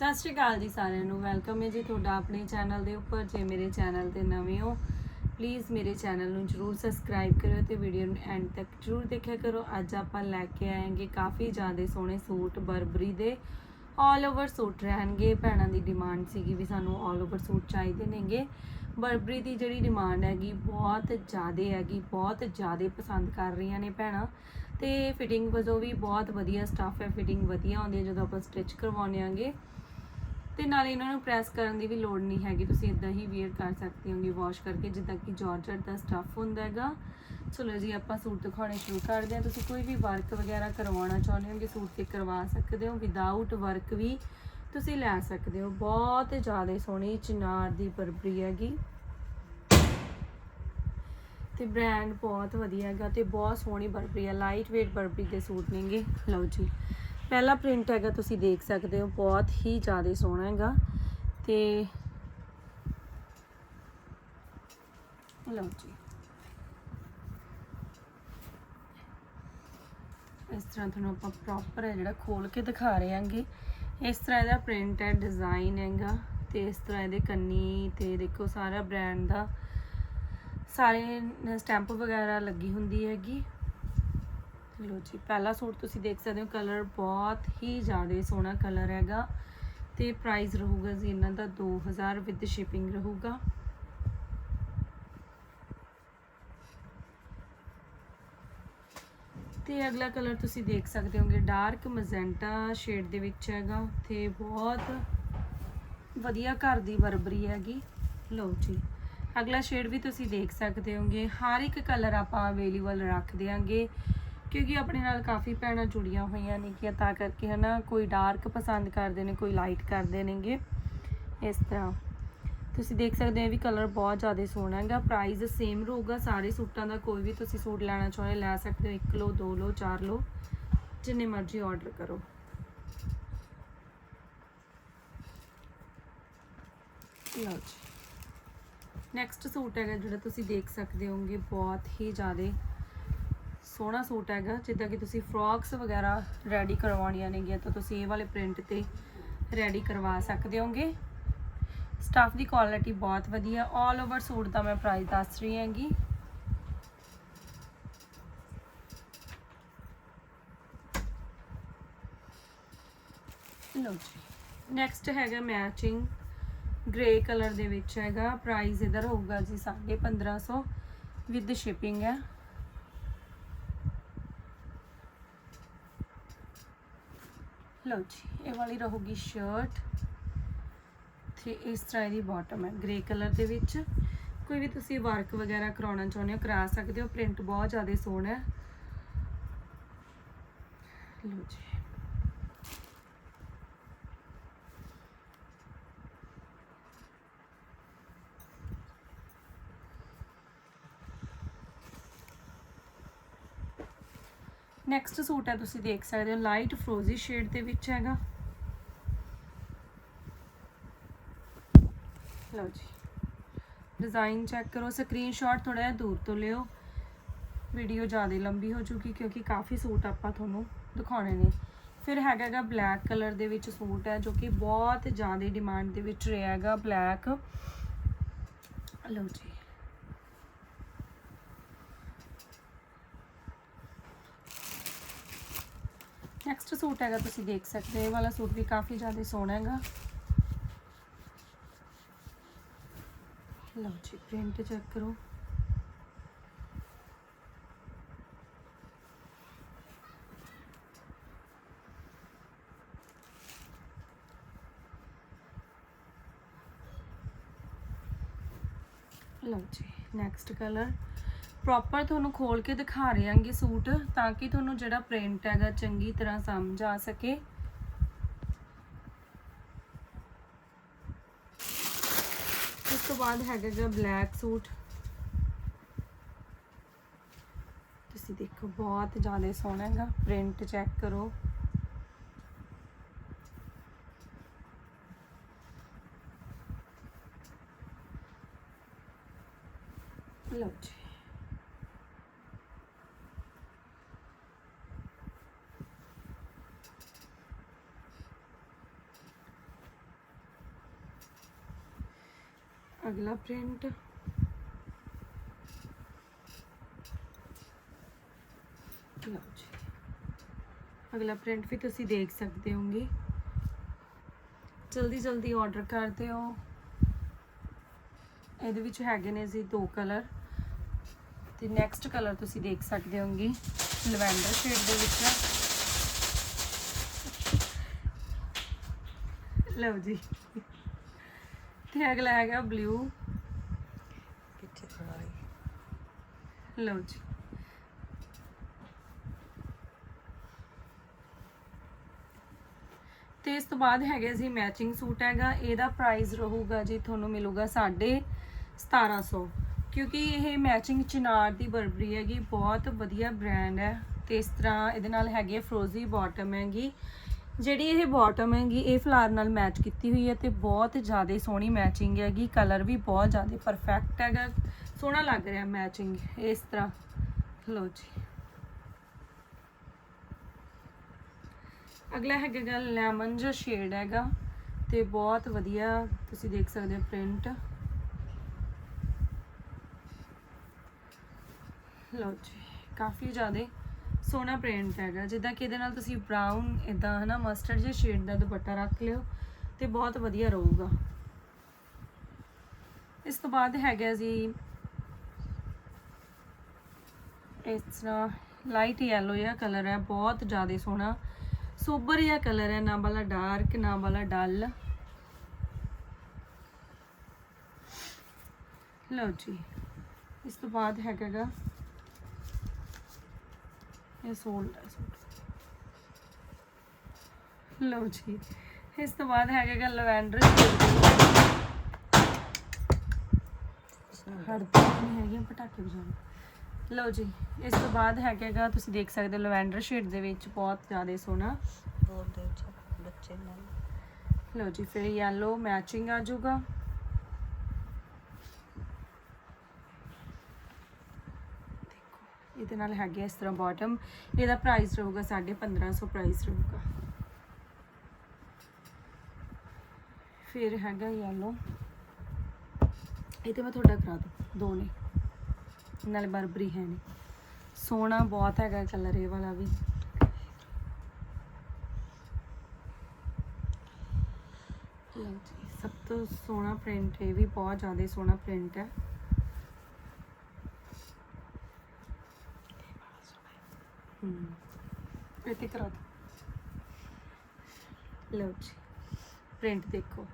ਸਤਿ ਸ਼੍ਰੀ ਅਕਾਲ ਜੀ ਸਾਰਿਆਂ ਨੂੰ। ਵੈਲਕਮ ਹੈ ਜੀ ਤੁਹਾਡਾ ਆਪਣੇ ਚੈਨਲ ਦੇ ਉੱਪਰ। ਜੇ ਮੇਰੇ ਚੈਨਲ ਤੇ ਨਵੇਂ ਹੋ ਪਲੀਜ਼ ਮੇਰੇ ਚੈਨਲ ਨੂੰ ਜਰੂਰ ਸਬਸਕ੍ਰਾਈਬ ਕਰਿਓ ਤੇ ਵੀਡੀਓ ਨੂੰ ਐਂਡ ਤੱਕ ਜਰੂਰ ਦੇਖਿਆ ਕਰੋ। ਅੱਜ ਆਪਾਂ ਲੈ ਕੇ ਆਏਗੇ ਕਾਫੀ ਜ਼ਿਆਦਾ ਸੋਹਣੇ ਸੂਟ ਬਰਬਰੀ ਦੇ। ਆਲ ਓਵਰ ਸੂਟ ਰਹਿਣਗੇ। ਭੈਣਾਂ ਦੀ ਡਿਮਾਂਡ ਸੀਗੀ ਵੀ ਸਾਨੂੰ ਆਲ ਓਵਰ ਸੂਟ ਚਾਹੀਦੇ ਨੇਗੇ। ਬਰਬਰੀ ਦੀ ਜਿਹੜੀ ਡਿਮਾਂਡ ਹੈਗੀ ਬਹੁਤ ਜ਼ਿਆਦਾ ਹੈਗੀ, ਬਹੁਤ ਜ਼ਿਆਦਾ ਪਸੰਦ ਕਰ ਰਹੀਆਂ ਨੇ ਭੈਣਾਂ। ਤੇ ਫਿਟਿੰਗ ਵਜੋਂ ਵੀ ਬਹੁਤ ਵਧੀਆ ਸਟਾਫ ਹੈ। ਫਿਟਿੰਗ ਵਧੀਆ ਆਉਂਦੀ ਹੈ ਜਦੋਂ ਆਪਾਂ ਸਟਿਚ ਕਰਵਾਉਂਦੇ ਆਂਗੇ। ਤੇ ਨਾਲੇ ਇਹਨਾਂ ਨੂੰ ਪ੍ਰੈਸ ਕਰਨ ਦੀ ਵੀ ਲੋੜ ਨਹੀਂ ਹੈਗੀ। ਤੁਸੀਂ ਇਦਾਂ ਹੀ ਵੇਅਰ ਕਰ ਸਕਦੇ ਹੋਗੇ ਵਾਸ਼ ਕਰਕੇ, ਜਿੱਦਾਂ ਕਿ ਜਾਰਜਟ ਦਾ ਸਟੱਫ ਹੁੰਦਾ ਹੈਗਾ। ਚਲੋ ਜੀ, ਆਪਾਂ ਸੂਟ ਦਿਖਾਉਣੇ ਸ਼ੁਰੂ ਕਰਦੇ ਹਾਂ। ਤੁਸੀਂ ਕੋਈ ਵੀ ਵਰਕ ਵਗੈਰਾ ਕਰਵਾਉਣਾ ਚਾਹੁੰਦੇ ਹੋਗੇ ਸੂਟ ਤੇ ਕਰਵਾ ਸਕਦੇ ਹੋ। ਵਿਦਆਊਟ ਵਰਕ ਵੀ ਤੁਸੀਂ ਲੈ ਸਕਦੇ ਹੋ। ਬਹੁਤ ਜ਼ਿਆਦਾ ਸੋਹਣੀ ਚਿਨਾਰ ਦੀ ਬਰਬਰੀ ਹੈਗੀ। ਤੇ ਬ੍ਰਾਂਡ ਬਹੁਤ ਵਧੀਆ ਹੈਗਾ ਤੇ ਬਹੁਤ ਸੋਹਣੀ ਬਰਬਰੀ ਹੈ। ਲਾਈਟ weight ਬਰਬਰੀ ਦੇ ਸੂਟ ਨੇਗੇ। ਲਓ ਜੀ। ਪਹਿਲਾ ਪ੍ਰਿੰਟ ਹੈਗਾ, ਤੁਸੀਂ ਦੇਖ ਸਕਦੇ ਹੋ, ਬਹੁਤ ਹੀ ਜ਼ਿਆਦਾ ਸੋਹਣਾ ਹੈਗਾ। ਤੇ ਲਓ ਜੀ। ਇਸ ਤਰ੍ਹਾਂ ਤੁਹਾਨੂੰ ਆਪਾਂ ਪ੍ਰੋਪਰ ਹੈ ਜਿਹੜਾ ਖੋਲ ਕੇ ਦਿਖਾ ਰਹੇ ਹਾਂਗੇ। ਇਸ ਤਰ੍ਹਾਂ ਇਹਦਾ ਪ੍ਰਿੰਟ ਹੈ ਡਿਜ਼ਾਈਨ ਹੈਗਾ। ਤੇ ਇਸ ਤਰ੍ਹਾਂ ਇਹਦੇ ਕੰਨੀ ਤੇ ਦੇਖੋ ਸਾਰਾ ਬ੍ਰਾਂਡ ਦਾ। ਸਾਰੇ ਸਟੈਂਪ ਵਗੈਰਾ ਲੱਗੀ ਹੁੰਦੀ ਹੈਗੀ। ਲੋ ਜੀ, ਪਹਿਲਾ ਸੂਟ ਤੁਸੀਂ ਦੇਖ ਸਕਦੇ ਹੋ ਕਲਰ ਬਹੁਤ ਹੀ ਜ਼ਿਆਦਾ ਸੋਹਣਾ ਕਲਰ ਹੈਗਾ। ਤੇ ਪ੍ਰਾਈਸ ਰਹੂਗਾ ਜੀ ਇਹਨਾਂ ਦਾ 2000 ਵਿਦ ਸ਼ਿਪਿੰਗ ਰਹੂਗਾ। ਤੇ ਅਗਲਾ ਕਲਰ ਤੁਸੀਂ ਦੇਖ ਸਕਦੇ ਹੋਗੇ ਡਾਰਕ ਮਜੈਂਟਾ ਸ਼ੇਡ ਦੇ ਵਿੱਚ ਹੈਗਾ। ਤੇ ਬਹੁਤ ਵਧੀਆ ਘਰ ਦੀ ਬਰਬਰੀ ਹੈਗੀ। ਲਓ ਜੀ, ਅਗਲਾ ਸ਼ੇਡ ਵੀ ਤੁਸੀਂ ਦੇਖ ਸਕਦੇ ਹੋਗੇ। ਹਰ ਇੱਕ ਕਲਰ ਆਪਾਂ ਅਵੇਲੇਬਲ ਰੱਖ ਦਿਆਂਗੇ। ਕਿਉਂਕਿ ਆਪਣੇ ਨਾਲ ਕਾਫੀ ਭੈਣਾਂ ਜੁੜੀਆਂ ਹੋਈਆਂ ਨੇ ਕਿ ਤਾਂ ਕਰਕੇ ਹਨਾ ਕੋਈ ਡਾਰਕ ਪਸੰਦ ਕਰਦੇ ਨੇ, ਕੋਈ ਲਾਈਟ ਕਰਦੇ ਨੇਗੇ, ਇਸ ਤਰ੍ਹਾਂ। ਤੁਸੀਂ ਦੇਖ ਸਕਦੇ ਹੋ ਵੀ ਕਲਰ ਬਹੁਤ ਜ਼ਿਆਦਾ ਸੋਹਣਾ ਹੈਗਾ ਪ੍ਰਾਈਸ ਸੇਮ ਰਹੂਗਾ, ਸਾਰੇ ਸੂਟਾਂ ਦਾ ਕੋਈ ਵੀ ਤੁਸੀਂ ਸੂਟ ਲੈਣਾ ਚਾਹੋ ਲੈ ਸਕਦੇ ਹੋ, ਇੱਕ ਲਓ, ਦੋ ਲਓ, ਚਾਰ ਲਓ, ਜਿੰਨੇ ਮਰਜ਼ੀ ਆਰਡਰ ਕਰੋ। ਲਓ ਜੀ। ਨੈਕਸਟ ਸੂਟ ਹੈਗਾ ਜਿਹੜਾ ਤੁਸੀਂ ਦੇਖ ਸਕਦੇ ਹੋਗੇ ਬਹੁਤ ਹੀ ਜ਼ਿਆਦਾ ਸੋਹਣਾ ਸੂਟ ਹੈਗਾ, ਜਿੱਦਾਂ ਕਿ ਤੁਸੀਂ ਫਰੋਕਸ ਵਗੈਰਾ ਰੈਡੀ ਕਰਵਾਉਣੀਆਂ ਨੇਗੀਆਂ, ਤਾਂ ਤੁਸੀਂ ਇਹ ਵਾਲੇ ਪ੍ਰਿੰਟ ਤੇ ਰੈਡੀ ਕਰਵਾ ਸਕਦੇ ਹੋਗੇ। ਸਟਾਫ ਦੀ ਕੁਆਲਿਟੀ ਬਹੁਤ ਵਧੀਆ 올 ਓਵਰ ਸੂਟ ਦਾ ਮੈਂ ਪ੍ਰਾਈਸ ਦੱਸ ਰਹੀ ਹਾਂਗੀ। ਲਓ ਜੀ ਨੈਕਸਟ ਹੈਗਾ ਮੈਚਿੰਗ ਗ੍ਰੇ ਕਲਰ ਦੇ ਵਿੱਚ ਹੈਗਾ ਪ੍ਰਾਈਸ ਇਧਰ ਹੋਊਗਾ ਜੀ 1550 ਵਿਦ ਸ਼ਿਪਿੰਗ ਹੈ। ਲਓ ਜੀ, ਇਹ ਵਾਲੀ ਰਹੂਗੀ ਸ਼ਰਟ ਤੇ ਇਸ ਤਰ੍ਹਾਂ ਇਹਦੀ ਬਾਟਮ ਹੈ ਗ੍ਰੇ ਕਲਰ ਦੇ ਵਿੱਚ। ਕੋਈ ਵੀ ਤੁਸੀਂ ਵਰਕ ਵਗੈਰਾ ਕਰਾਉਣਾ ਚਾਹੁੰਦੇ ਹੋ, ਕਰਾ ਸਕਦੇ ਹੋ ਪ੍ਰਿੰਟ ਬਹੁਤ ਜ਼ਿਆਦਾ ਸੋਹਣਾ ਹੈ। ਲਓ ਜੀ। ਨੈਕਸਟ ਸੂਟ ਹੈ, ਤੁਸੀਂ ਦੇਖ ਸਕਦੇ ਹੋ ਲਾਈਟ ਫਰੋਜ਼ੀ ਸ਼ੇਡ ਦੇ ਵਿੱਚ ਹੈਗਾ। ਲਓ ਜੀ। ਡਿਜ਼ਾਈਨ ਚੈੱਕ ਕਰੋ ਸਕਰੀਨਸ਼ਾਟ ਥੋੜਾ ਜਿਹਾ ਦੂਰ ਤੋਂ ਲਿਓ। ਵੀਡੀਓ ਜ਼ਿਆਦਾ ਲੰਬੀ ਹੋ ਚੁੱਕੀ, ਕਿਉਂਕਿ ਕਾਫੀ ਸੂਟ ਆਪਾਂ ਤੁਹਾਨੂੰ ਦਿਖਾਉਣੇ ਨੇ। ਫਿਰ ਹੈਗਾਗਾ ਬਲੈਕ ਕਲਰ ਦੇ ਵਿੱਚ ਸੂਟ ਹੈ, ਜੋ ਕਿ ਬਹੁਤ ਜ਼ਿਆਦਾ ਡਿਮਾਂਡ ਦੇ ਵਿੱਚ ਰਿਹਾ ਹੈਗਾ ਬਲੈਕ ਲਓ ਜੀ। ਨੈਕਸਟ ਸੂਟ ਹੈਗਾ, ਤੁਸੀਂ ਦੇਖ ਸਕਦੇ ਹੋ। ਇਹ ਵਾਲਾ ਸੂਟ ਵੀ ਕਾਫੀ ਜ਼ਿਆਦਾ ਸੋਹਣਾ ਹੈਗਾ। ਲਓ ਜੀ ਪ੍ਰਿੰਟ ਚੈੱਕ ਕਰੋ। ਲਓ ਜੀ ਨੈਕਸਟ ਕਲਰ ਪ੍ਰੋਪਰ ਤੁਹਾਨੂੰ ਖੋਲ ਕੇ ਦਿਖਾ ਰਹੇ ਹਾਂਗੇ ਸੂਟ, ਤਾਂ ਕਿ ਤੁਹਾਨੂੰ ਜਿਹੜਾ ਪ੍ਰਿੰਟ ਹੈਗਾ ਚੰਗੀ ਤਰ੍ਹਾਂ ਸਮਝ ਆ ਸਕੇ। ਉਸ ਤੋਂ ਬਾਅਦ ਹੈਗਾ ਜਿਹੜਾ ਬਲੈਕ ਸੂਟ। ਤੁਸੀਂ ਦੇਖੋ, ਬਹੁਤ ਜ਼ਿਆਦਾ ਸੋਹਣਾ ਹੈਗਾ ਪ੍ਰਿੰਟ ਚੈੱਕ ਕਰੋ। ਲਓ ਜੀ। ਅਗਲਾ ਪ੍ਰਿੰਟ ਲਓ ਜੀ। ਅਗਲਾ ਪ੍ਰਿੰਟ ਵੀ ਤੁਸੀਂ ਦੇਖ ਸਕਦੇ ਹੋਗੇ। ਜਲਦੀ ਜਲਦੀ ਆਰਡਰ ਕਰਦੇ ਹੋ ਇਹਦੇ ਵਿੱਚ ਹੈਗੇ ਨੇ ਜੀ ਦੋ ਕਲਰ ਤੇ ਨੈਕਸਟ ਕਲਰ ਤੁਸੀਂ ਦੇਖ ਸਕਦੇ ਹੋਗੇ, ਲਵੈਂਡਰ ਸ਼ੇਡ ਦੇ ਵਿੱਚ। ਲਓ ਜੀ। ਤੇ ਅਗਲਾ ਹੈਗਾ ਬਲੂ ਪਿੱਛੇ ਥੋੜਾ ਲਓ ਜੀ। ਤੇ ਇਸ ਤੋਂ ਬਾਅਦ ਹੈਗਾ ਜੀ ਮੈਚਿੰਗ ਸੂਟ ਹੈਗਾ ਇਹਦਾ ਪ੍ਰਾਈਸ ਰਹੂਗਾ ਜੀ ਤੁਹਾਨੂੰ ਮਿਲੂਗਾ ਸਾਢੇ 1700 ਕਿਉਂਕਿ ਇਹ ਮੈਚਿੰਗ ਚਿਨਾਰ ਦੀ ਬਰਬਰੀ ਹੈਗੀ ਬਹੁਤ ਵਧੀਆ ਬ੍ਰਾਂਡ ਹੈ। ਤੇ ਇਸ ਤਰ੍ਹਾਂ ਇਹਦੇ ਨਾਲ ਹੈਗੀ ਹੈ ਫਰੋਜ਼ੀ ਬਾਟਮ ਹੈਗੀ। ਜਿਹੜੀ ਇਹ ਬਾਟਮ ਹੈਗੀ, ਇਹ ਫਲਾਰ ਨਾਲ ਮੈਚ ਕੀਤੀ ਹੋਈ ਹੈ ਤੇ ਬਹੁਤ ਜ਼ਿਆਦਾ ਸੋਹਣੀ ਮੈਚਿੰਗ ਹੈਗੀ ਕਲਰ ਵੀ ਬਹੁਤ ਜ਼ਿਆਦਾ ਪਰਫੈਕਟ ਹੈਗਾ, ਸੋਹਣਾ ਲੱਗ ਰਿਹਾ ਮੈਚਿੰਗ ਇਸ ਤਰ੍ਹਾਂ। ਲਓ ਜੀ। ਅਗਲਾ ਹੈਗਾ ਲੈਮਨ ਜਿਹਾ ਸ਼ੇਡ ਹੈਗਾ ਤੇ ਬਹੁਤ ਵਧੀਆ ਤੁਸੀਂ ਦੇਖ ਸਕਦੇ ਹੋ ਪ੍ਰਿੰਟ ਲਓ ਜੀ, ਕਾਫੀ ਜ਼ਿਆਦਾ ਸੋਹਣਾ ਪ੍ਰਿੰਟ ਹੈਗਾ, ਜਿੱਦਾਂ ਕਿ ਇਹਦੇ ਨਾਲ ਤੁਸੀਂ ਬ੍ਰਾਊਨ ਇਦਾਂ ਹਨਾ ਮਸਟਰਡ ਜਿਹੇ ਸ਼ੇਡ ਦਾ ਦੁਪੱਟਾ ਰੱਖ ਲਿਓ ਤੇ ਬਹੁਤ ਵਧੀਆ ਰਹੂਗਾ। ਇਸ ਤੋਂ ਬਾਅਦ ਹੈਗਾ ਜੀ ਇਸ ਤਰ੍ਹਾਂ ਲਾਈਟ ਯੈਲੋ ਜਿਹਾ ਕਲਰ ਹੈ, ਬਹੁਤ ਜ਼ਿਆਦਾ ਸੋਹਣਾ। ਸੋਬਰ ਜਿਹਾ ਕਲਰ ਹੈ, ਨਾ ਵਾਲਾ ਡਾਰਕ ਨਾ ਵਾਲਾ ਡਲ ਲਓ ਜੀ, ਇਸ ਤੋਂ ਬਾਅਦ ਹੈਗਾ ਇਹ ਸੋਲਡ ਹੈ ਸੂਟ ਲਓ ਜੀ ਇਸ ਤੋਂ ਬਾਅਦ ਹੈਗਾ ਗਾ ਲਵੈਂਡਰ ਹੜਦੀ ਨਹੀਂ ਹੈਗੀਆਂ ਪਟਾਕੇ ਵਜਾਉਣ। ਲਓ ਜੀ ਇਸ ਤੋਂ ਬਾਅਦ ਹੈਗਾ ਗਾ ਤੁਸੀਂ ਦੇਖ ਸਕਦੇ ਹੋ ਲਵੈਂਡਰ ਸ਼ੇਡ ਦੇ ਵਿੱਚ ਬਹੁਤ ਜ਼ਿਆਦਾ ਸੋਹਣਾ। ਬੋਲਦੇ ਚ ਬੱਚੇ ਨਾਲ ਲਓ ਜੀ ਫਿਰ ਯੈਲੋ ਮੈਚਿੰਗ ਆ ਜਾਊਗਾ। ਇਹਦੇ ਨਾਲ ਹੈਗੇ ਇਸ ਤਰ੍ਹਾਂ ਬਾਟਮ ਇਹਦਾ ਪ੍ਰਾਈਸ ਰਹੂਗਾ 1550 ਪ੍ਰਾਈਸ ਰਹੂਗਾ। ਫਿਰ ਹੈਗਾ ਯੈਲੋ ਇਹ ਤੇ ਮੈਂ ਤੁਹਾਡਾ ਕਰਾ ਦੂੰ, ਦੋ ਨੇ। ਨਾਲੇ ਬਰਬਰੀ ਹੈ ਨੇ। ਸੋਹਣਾ ਬਹੁਤ ਹੈਗਾ ਕਲਰ ਇਹ ਵਾਲਾ ਵੀ। ਸਭ ਤੋਂ ਸੋਹਣਾ ਪ੍ਰਿੰਟ ਇਹ ਵੀ ਬਹੁਤ ਜ਼ਿਆਦਾ ਸੋਹਣਾ ਪ੍ਰਿੰਟ ਹੈ। ਤੇ ਕਰਾ ਦੋ ਲਓ ਜੀ ਪ੍ਰਿੰਟ ਦੇਖੋ।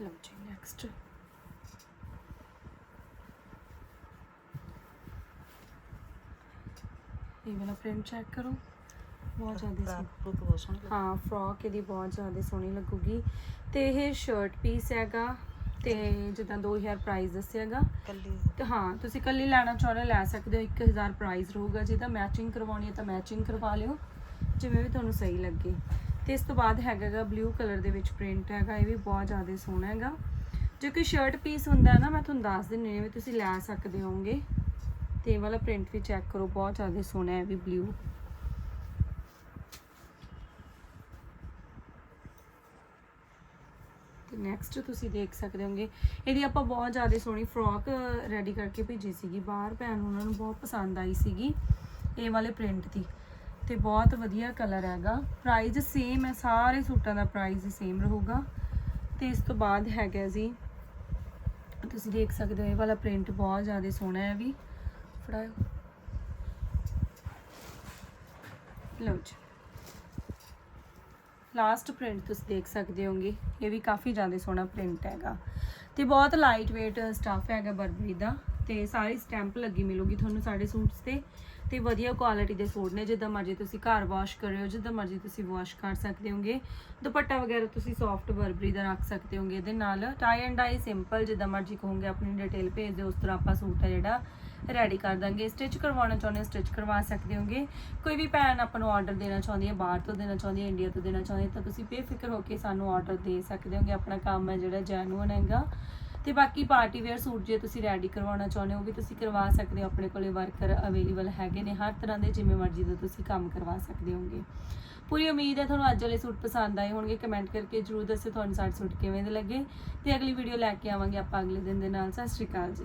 ਲਓ ਜੀ ਨੈਕਸਟ ਇਹ ਵਾਲਾ ਪ੍ਰਿੰਟ ਚੈੱਕ ਕਰੋ। ਬਹੁਤ ਜ਼ਿਆਦਾ ਲੱਗਦੀ ਹਾਂ ਫਰੋਕ ਇਹਦੀ ਬਹੁਤ ਜ਼ਿਆਦਾ ਸੋਹਣੀ ਲੱਗੂਗੀ। ਤੇ ਇਹ ਸ਼ਰਟ ਪੀਸ ਹੈਗਾ। ਤੇ ਜਿੱਦਾਂ 2000 ਪ੍ਰਾਈਸ ਦੱਸਿਆਗਾ ਕੱਲੀ। ਤੇ ਹਾਂ ਤੁਸੀਂ ਕੱਲੀ ਲੈਣਾ ਚਾਹੁੰਦੇ ਲੈ ਸਕਦੇ ਹੋ 1000 ਪ੍ਰਾਈਸ ਰਹੂਗਾ। ਜੇ ਤਾਂ ਮੈਚਿੰਗ ਕਰਵਾਉਣੀ ਹੈ ਤਾਂ ਮੈਚਿੰਗ ਕਰਵਾ ਲਿਓ ਜਿਵੇਂ ਵੀ ਤੁਹਾਨੂੰ ਸਹੀ ਲੱਗੇ। ਤੇ ਇਸ ਤੋਂ ਬਾਅਦ ਹੈਗਾਗਾ ਬਲੂ ਕਲਰ ਦੇ ਵਿੱਚ ਪ੍ਰਿੰਟ ਹੈਗਾ ਇਹ ਵੀ ਬਹੁਤ ਜ਼ਿਆਦਾ ਸੋਹਣਾ ਹੈਗਾ। ਜੋ ਕਿ ਸ਼ਰਟ ਪੀਸ ਹੁੰਦਾ ਹੈ ਨਾ ਮੈਂ ਤੁਹਾਨੂੰ ਦੱਸ ਦਿੰਨੀ ਹਾਂ ਵੀ ਤੁਸੀਂ ਲੈ ਸਕਦੇ ਹੋਗੇ ਤੇ ਵਾਲਾ ਪ੍ਰਿੰਟ ਵੀ ਚੈੱਕ ਕਰੋ ਬਹੁਤ ਜ਼ਿਆਦਾ ਸੋਹਣਾ ਹੈ ਵੀ ਬਲੂ ਨੈਕਸਟ ਤੁਸੀਂ ਦੇਖ ਸਕਦੇ ਹੋਗੇ। ਇਹਦੀ ਆਪਾਂ ਬਹੁਤ ਜ਼ਿਆਦਾ ਸੋਹਣੀ ਫਰੋਕ ਰੈਡੀ ਕਰਕੇ ਭੇਜੀ ਸੀਗੀ ਬਾਹਰ। ਭੈਣ ਉਹਨਾਂ ਨੂੰ ਬਹੁਤ ਪਸੰਦ ਆਈ ਸੀਗੀ ਇਹ ਵਾਲੇ ਪ੍ਰਿੰਟ ਦੀ। ਤੇ ਬਹੁਤ ਵਧੀਆ ਕਲਰ ਹੈਗਾ। ਪ੍ਰਾਈਸ ਸੇਮ ਹੈ, ਸਾਰੇ ਸੂਟਾਂ ਦਾ ਪ੍ਰਾਈਸ ਸੇਮ ਰਹੂਗਾ। ਤੇ ਇਸ ਤੋਂ ਬਾਅਦ ਹੈਗਾ ਜੀ, ਤੁਸੀਂ ਦੇਖ ਸਕਦੇ ਹੋ ਇਹ ਵਾਲਾ ਪ੍ਰਿੰਟ ਬਹੁਤ ਜ਼ਿਆਦਾ ਸੋਹਣਾ ਹੈ ਵੀ। ਫੜਾਓ ਲਓ ਜੀ। ਲਾਸਟ ਪ੍ਰਿੰਟ ਤੁਸੀਂ ਦੇਖ ਸਕਦੇ ਹੋਗੇ, ਇਹ ਵੀ ਕਾਫੀ ਜ਼ਿਆਦਾ ਸੋਹਣਾ ਪ੍ਰਿੰਟ ਹੈਗਾ। ਤੇ ਬਹੁਤ ਲਾਈਟ weight ਸਟਫ ਹੈਗਾ ਬਰਬਰੀ ਦਾ, ਤੇ ਸਾਰੀ ਸਟੈਂਪ ਲੱਗੀ ਮਿਲੂਗੀ ਤੁਹਾਨੂੰ ਸਾਡੇ ਸੂਟਸ ਤੇ। ਤੇ ਵਧੀਆ ਕੁਆਲਿਟੀ ਦੇ ਸੂਟ ਨੇ, ਜਿੱਦਾਂ ਮਰਜ਼ੀ ਤੁਸੀਂ ਘਰ ਵਾਸ਼ ਕਰਿਓ, ਜਿੱਦਾਂ ਮਰਜ਼ੀ ਤੁਸੀਂ ਵਾਸ਼ ਕਰ ਸਕਦੇ ਹੋਗੇ। ਦੁਪੱਟਾ ਵਗੈਰਾ ਤੁਸੀਂ ਸੌਫਟ ਬਰਬਰੀ ਦਾ ਰੱਖ ਸਕਦੇ ਹੋਗੇ, ਇਹਦੇ ਨਾਲ ਟਾਈ ਐਂਡ ਡਾਈ ਸਿੰਪਲ ਜਿੱਦਾਂ ਮਰਜ਼ੀ ਕਹੋਗੇ, ਆਪਣੀ ਡਿਟੇਲ ਭੇਜ ਦਿਓ, ਉਸ ਤਰ੍ਹਾਂ ਆਪਾਂ ਸੂਟ ਹੈ ਜਿਹੜਾ ਰੈਡੀ ਕਰ ਦਾਂਗੇ। ਸਟਿਚ ਕਰਵਾਉਣਾ ਚਾਹੁੰਦੇ ਹੋ ਸਟਿਚ ਕਰਵਾ ਸਕਦੇ ਹੋਗੇ। ਕੋਈ ਵੀ ਭੈਣ ਆਪਾਂ ਨੂੰ ਆਰਡਰ ਦੇਣਾ ਚਾਹੁੰਦੀ ਹੈ, ਬਾਹਰ ਤੋਂ ਦੇਣਾ ਚਾਹੁੰਦੀ ਹੈ ਇੰਡੀਆ ਤੋਂ ਦੇਣਾ ਚਾਹੁੰਦੀ ਹੈ, ਤਾਂ ਤੁਸੀਂ ਬੇਫਿਕਰ ਹੋ ਕੇ ਸਾਨੂੰ ਆਰਡਰ ਦੇ ਸਕਦੇ ਹੋਗੇ। ਆਪਣਾ ਕੰਮ ਹੈ ਜਿਹੜਾ ਜੈਨੂਅਨ ਹੈਗਾ। ਤੇ ਬਾਕੀ ਪਾਰਟੀ ਵੇਅਰ ਸੂਟ ਜੇ ਤੁਸੀਂ ਰੈਡੀ ਕਰਵਾਉਣਾ ਚਾਹੁੰਦੇ ਹੋ, ਉਹ ਵੀ ਤੁਸੀਂ ਕਰਵਾ ਸਕਦੇ ਹੋ। ਆਪਣੇ ਕੋਲੇ ਵਰਕਰ ਅਵੇਲੇਬਲ ਹੈਗੇ ਨੇ ਹਰ ਤਰ੍ਹਾਂ ਦੇ, ਜਿਵੇਂ ਮਰਜ਼ੀ ਦਾ ਤੁਸੀਂ ਕੰਮ ਕਰਵਾ ਸਕਦੇ ਹੋਗੇ। ਪੂਰੀ ਉਮੀਦ ਹੈ ਤੁਹਾਨੂੰ ਅੱਜ ਵਾਲੇ ਸੂਟ ਪਸੰਦ ਆਏ ਹੋਣਗੇ। ਕਮੈਂਟ ਕਰਕੇ ਜਰੂਰ ਦੱਸਿਓ ਤੁਹਾਨੂੰ ਸਾਡੇ ਸੂਟ ਕਿਵੇਂ ਦੇ ਲੱਗੇ। ਤੇ ਅਗਲੀ ਵੀਡੀਓ ਲੈ ਕੇ ਆਵਾਂਗੇ ਆਪਾਂ ਅਗਲੇ ਦਿਨ ਦੇ ਨਾਲ। ਸਤਿ ਸ਼੍ਰੀ ਅਕਾਲ ਜੀ।